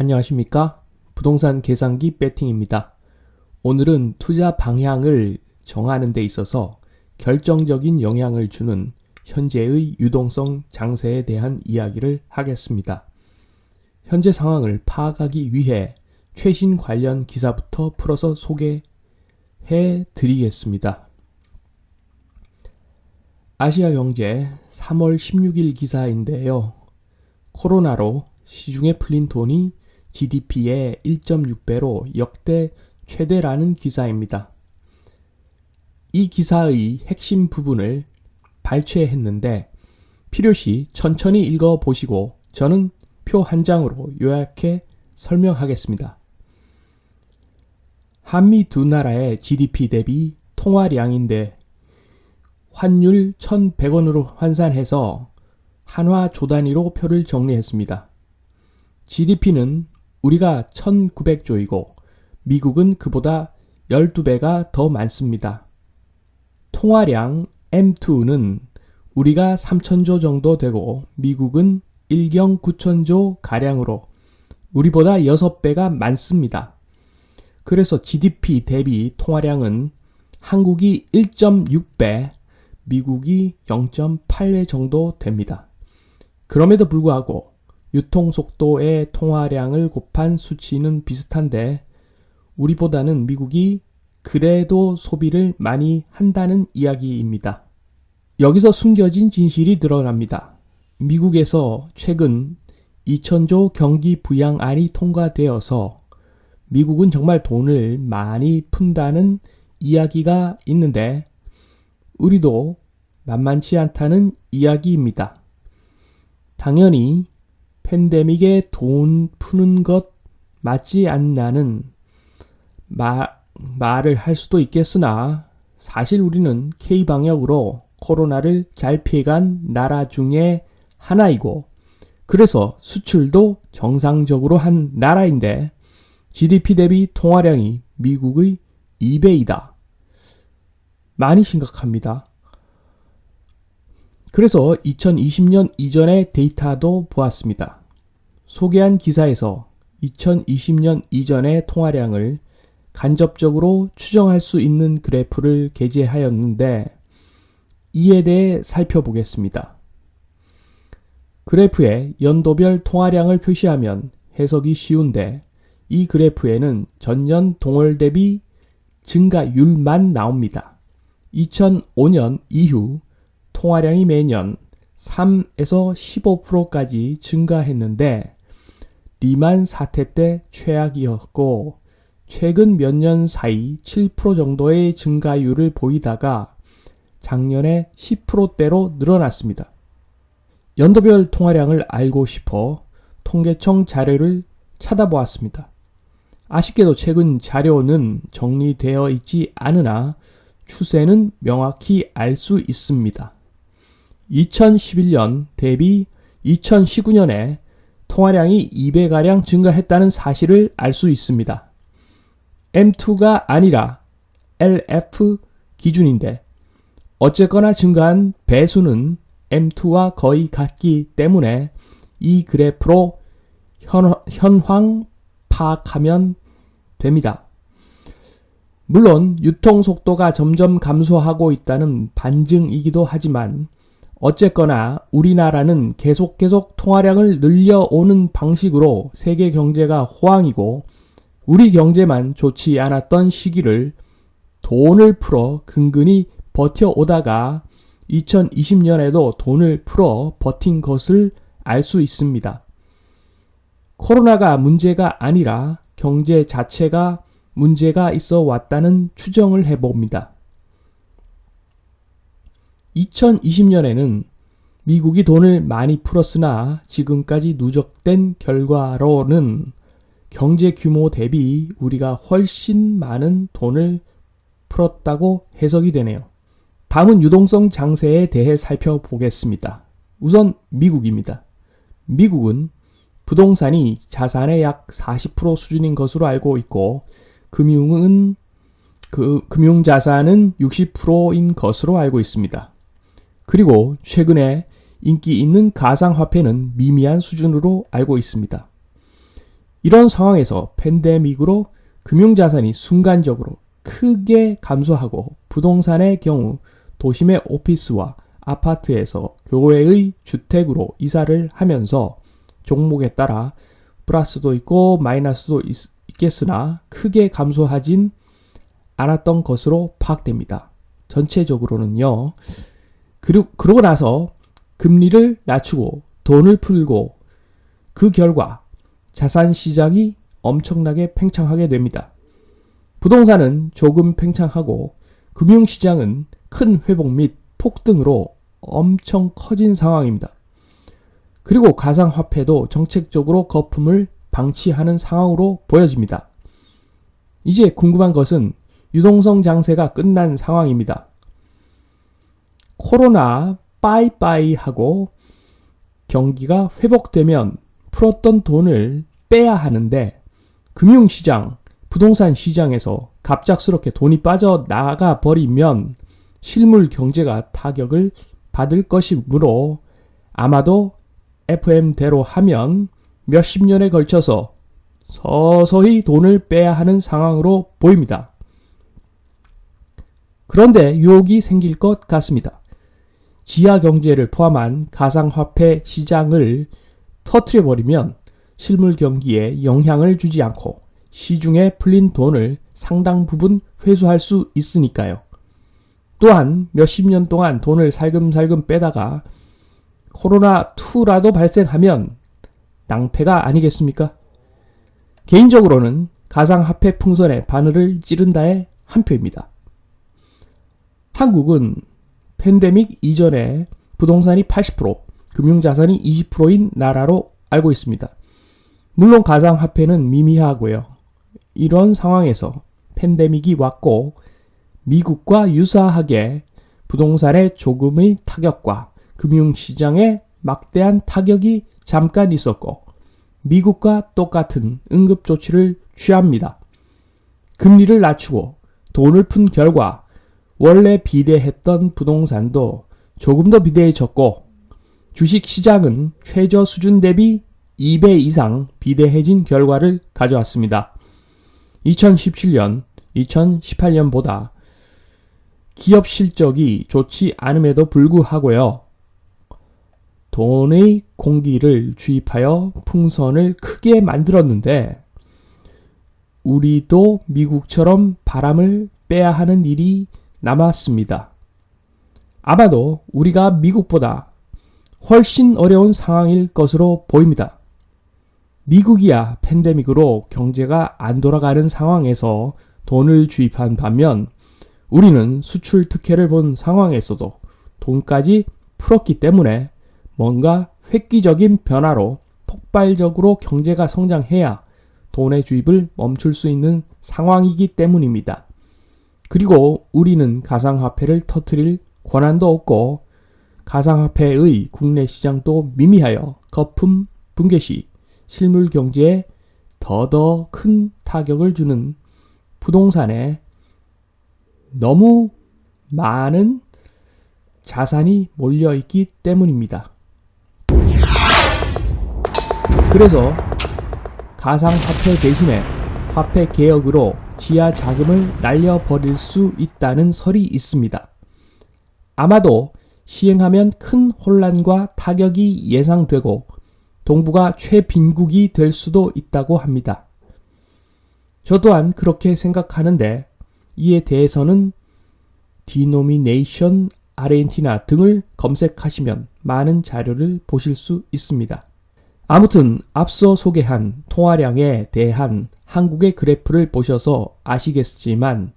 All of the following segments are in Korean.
안녕하십니까? 부동산 계산기 배팅입니다. 오늘은 투자 방향을 정하는 데 있어서 결정적인 영향을 주는 현재의 유동성 장세에 대한 이야기를 하겠습니다. 현재 상황을 파악하기 위해 최신 관련 기사부터 풀어서 소개해 드리겠습니다. 아시아 경제 3월 16일 기사인데요. 코로나로 시중에 풀린 돈이 GDP의 1.6배로 역대 최대라는 기사입니다. 이 기사의 핵심 부분을 발췌했는데 필요시 천천히 읽어보시고 저는 표 한 장으로 요약해 설명하겠습니다. 한미 두 나라의 GDP 대비 통화량인데 환율 1,100원으로 환산해서 한화 조단위로 표를 정리했습니다. GDP는 우리가 1900조이고 미국은 그보다 12배가 더 많습니다. 통화량 M2는 우리가 3000조 정도 되고 미국은 1경 9000조 가량으로 우리보다 6배가 많습니다. 그래서 GDP 대비 통화량은 한국이 1.6배, 미국이 0.8배 정도 됩니다. 그럼에도 불구하고 유통 속도의 통화량을 곱한 수치는 비슷한데 우리보다는 미국이 그래도 소비를 많이 한다는 이야기입니다. 여기서 숨겨진 진실이 드러납니다. 미국에서 최근 2천조 경기 부양안이 통과되어서 미국은 정말 돈을 많이 푼다는 이야기가 있는데 우리도 만만치 않다는 이야기입니다. 당연히 팬데믹에 돈 푸는 것 맞지 않나는 마, 말을 할 수도 있겠으나 사실 우리는 K방역으로 코로나를 잘 피해간 나라 중에 하나이고 그래서 수출도 정상적으로 한 나라인데 GDP 대비 통화량이 미국의 2배이다. 많이 심각합니다. 그래서 2020년 이전의 데이터도 보았습니다. 소개한 기사에서 2020년 이전의 통화량을 간접적으로 추정할 수 있는 그래프를 게재하였는데 이에 대해 살펴보겠습니다. 그래프에 연도별 통화량을 표시하면 해석이 쉬운데 이 그래프에는 전년 동월 대비 증가율만 나옵니다. 2005년 이후 통화량이 매년 3에서 15%까지 증가했는데 리만 사태 때 최악이었고 최근 몇 년 사이 7% 정도의 증가율을 보이다가 작년에 10%대로 늘어났습니다. 연도별 통화량을 알고 싶어 통계청 자료를 찾아보았습니다. 아쉽게도 최근 자료는 정리되어 있지 않으나 추세는 명확히 알 수 있습니다. 2011년 대비 2019년에 통화량이 2배가량 증가했다는 사실을 알 수 있습니다. M2가 아니라 LF 기준인데 어쨌거나 증가한 배수는 M2와 거의 같기 때문에 이 그래프로 현, 현황 파악하면 됩니다. 물론 유통 속도가 점점 감소하고 있다는 반증이기도 하지만 어쨌거나 우리나라는 계속 계속 통화량을 늘려오는 방식으로 세계 경제가 호황이고 우리 경제만 좋지 않았던 시기를 돈을 풀어 근근히 버텨오다가 2020년에도 돈을 풀어 버틴 것을 알 수 있습니다. 코로나가 문제가 아니라 경제 자체가 문제가 있어 왔다는 추정을 해봅니다. 2020년에는 미국이 돈을 많이 풀었으나 지금까지 누적된 결과로는 경제 규모 대비 우리가 훨씬 많은 돈을 풀었다고 해석이 되네요. 다음은 유동성 장세에 대해 살펴보겠습니다. 우선 미국입니다. 미국은 부동산이 자산의 약 40% 수준인 것으로 알고 있고 금융은 그 금융 자산은 60%인 것으로 알고 있습니다. 그리고 최근에 인기 있는 가상화폐는 미미한 수준으로 알고 있습니다. 이런 상황에서 팬데믹으로 금융자산이 순간적으로 크게 감소하고 부동산의 경우 도심의 오피스와 아파트에서 교외의 주택으로 이사를 하면서 종목에 따라 플러스도 있고 마이너스도 있, 있겠으나 크게 감소하진 않았던 것으로 파악됩니다. 전체적으로는요. 그리고, 그러고 나서 금리를 낮추고 돈을 풀고 그 결과 자산 시장이 엄청나게 팽창하게 됩니다. 부동산은 조금 팽창하고 금융시장은 큰 회복 및 폭등으로 엄청 커진 상황입니다. 그리고 가상화폐도 정책적으로 거품을 방치하는 상황으로 보여집니다. 이제 궁금한 것은 유동성 장세가 끝난 상황입니다. 코로나 빠이빠이 하고 경기가 회복되면 풀었던 돈을 빼야 하는데 금융시장, 부동산 시장에서 갑작스럽게 돈이 빠져나가 버리면 실물 경제가 타격을 받을 것이므로 아마도 FM대로 하면 몇십 년에 걸쳐서 서서히 돈을 빼야 하는 상황으로 보입니다. 그런데 유혹이 생길 것 같습니다. 지하 경제를 포함한 가상화폐 시장을 터트려 버리면 실물 경기에 영향을 주지 않고 시중에 풀린 돈을 상당 부분 회수할 수 있으니까요. 또한 몇십 년 동안 돈을 살금살금 빼다가 코로나2라도 발생하면 낭패가 아니겠습니까? 개인적으로는 가상화폐 풍선에 바늘을 찌른다의 한 표입니다. 한국은 팬데믹 이전에 부동산이 80%, 금융자산이 20%인 나라로 알고 있습니다. 물론 가상화폐는 미미하고요. 이런 상황에서 팬데믹이 왔고 미국과 유사하게 부동산의 조금의 타격과 금융시장에 막대한 타격이 잠깐 있었고 미국과 똑같은 응급조치를 취합니다. 금리를 낮추고 돈을 푼 결과 원래 비대했던 부동산도 조금 더 비대해졌고 주식 시장은 최저 수준 대비 2배 이상 비대해진 결과를 가져왔습니다. 2017년, 2018년보다 기업 실적이 좋지 않음에도 불구하고요. 돈의 공기를 주입하여 풍선을 크게 만들었는데 우리도 미국처럼 바람을 빼야 하는 일이 남았습니다. 아마도 우리가 미국보다 훨씬 어려운 상황일 것으로 보입니다. 미국이야 팬데믹으로 경제가 안 돌아가는 상황에서 돈을 주입한 반면 우리는 수출 특혜를 본 상황에서도 돈까지 풀었기 때문에 뭔가 획기적인 변화로 폭발적으로 경제가 성장해야 돈의 주입을 멈출 수 있는 상황이기 때문입니다. 그리고 우리는 가상화폐를 터트릴 권한도 없고 가상화폐의 국내 시장도 미미하여 거품 붕괴 시 실물 경제에 더더 큰 타격을 주는 부동산에 너무 많은 자산이 몰려 있기 때문입니다. 그래서 가상화폐 대신에 화폐 개혁으로 지하 자금을 날려버릴 수 있다는 설이 있습니다. 아마도 시행하면 큰 혼란과 타격이 예상되고 동부가 최빈국이 될 수도 있다고 합니다. 저 또한 그렇게 생각하는데 이에 대해서는 디노미네이션 아르헨티나 등을 검색하시면 많은 자료를 보실 수 있습니다. 아무튼 앞서 소개한 통화량에 대한 한국의 그래프를 보셔서 아시겠지만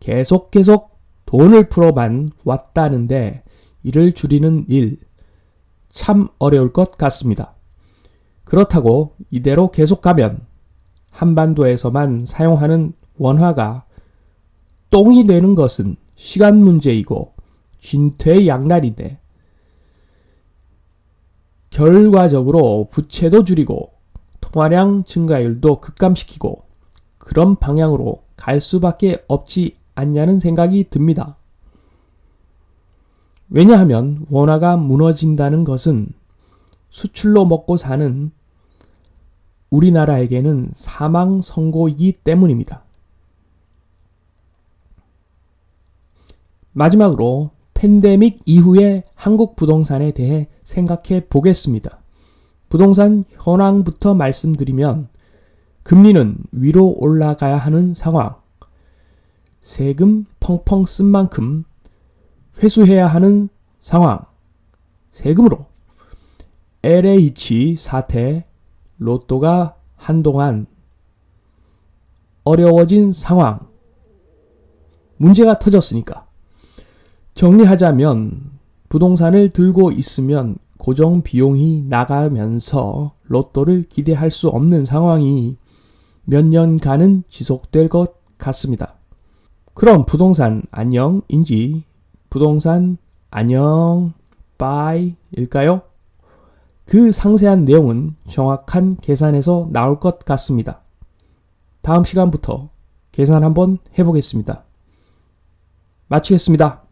계속 계속 돈을 풀어만 왔다는데 이를 줄이는 일 참 어려울 것 같습니다. 그렇다고 이대로 계속 가면 한반도에서만 사용하는 원화가 똥이 되는 것은 시간 문제이고 진퇴양난인데 결과적으로 부채도 줄이고 통화량 증가율도 급감시키고 그런 방향으로 갈 수밖에 없지 않냐는 생각이 듭니다. 왜냐하면 원화가 무너진다는 것은 수출로 먹고 사는 우리나라에게는 사망 선고이기 때문입니다. 마지막으로 팬데믹 이후의 한국 부동산에 대해 생각해 보겠습니다. 부동산 현황부터 말씀드리면 금리는 위로 올라가야 하는 상황. 세금 펑펑 쓴 만큼 회수해야 하는 상황. 세금으로 LH 사태 로또가 한동안 어려워진 상황. 문제가 터졌으니까. 정리하자면 부동산을 들고 있으면 고정 비용이 나가면서 로또를 기대할 수 없는 상황이 몇 년간은 지속될 것 같습니다. 그럼 부동산 안녕인지 부동산 안녕 빠이일까요? 그 상세한 내용은 정확한 계산에서 나올 것 같습니다. 다음 시간부터 계산 한번 해보겠습니다. 마치겠습니다.